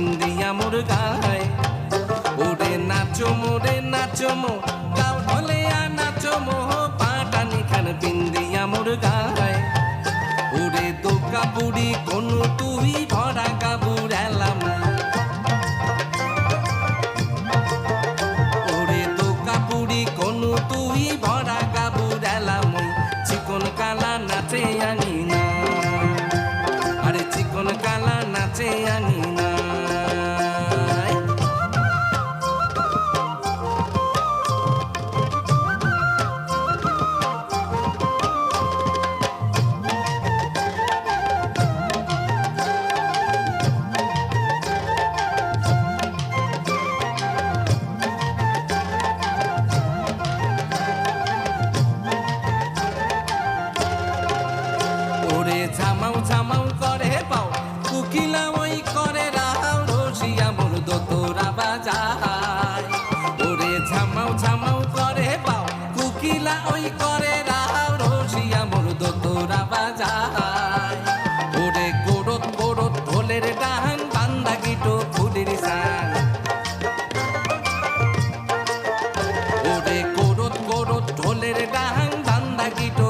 লেঙ্গিয়া মোর গায়। ওরে নাচো মোরে নাচো মো, গাও ঢলেয়া নাচো মো, পাটানি খান বিন্দিয়া মোর গায়। ওরে দোকা বুড়ি কোন তুই ভরা গাবো ঝামাও ঝামাও করে পাও। কুকিলা ওই করে রাও, রসিয়া মোর দোতরা বাজায়। ওরে ঝামাও ঝামাও করে পাও। কুকিলা ওই করে রাও, রসিয়া মোর দোতরা বাজায়। ওরে কোরত কোরত ঢোলের ডাহান বান্দা গিটো ফুলির সান ওরে কোরত কোরত ঢোলের ডাহাং বান্দা গিটো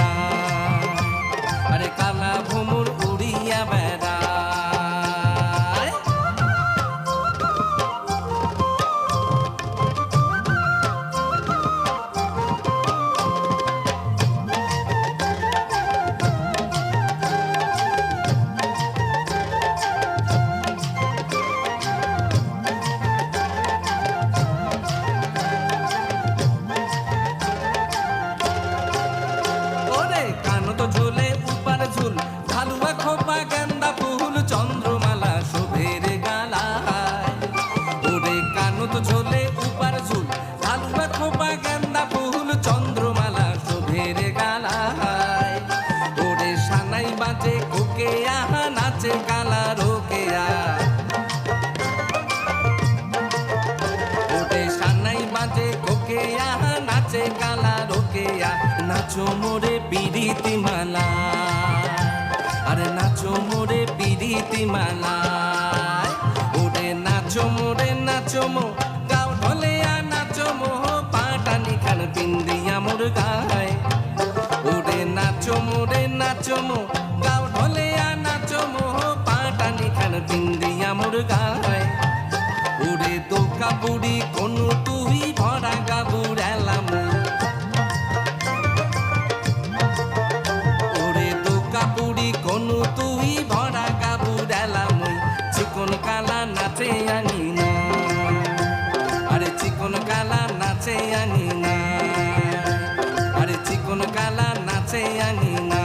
বাজে কোকে আহা নাচে কালা রোকে ওরে সানাই বাজে কোকে আহা নাচে কালা রোকেয়া। নাচো মোরে পিরিতি মালা আরে নাচো মোরে পিরিতি মালা ওরে নাচো মোরে, নাচো মো, গাও ঢলে নাচো মো, পাটানি খান পিন্দিয়া মোর গায়। ওরে নাচো মোরে, নাচো মো ওরে দোকা বুড়ি কোন তুই ভরা গাবুর এলাম। ওরে দোকা বুড়ি কোন তুই ভরা গাবুর এলাম। চিকন কালা নাচে আনি না। আরে চিকন কালা নাচে আনি না। আরে চিকন কালা নাচে আনি না।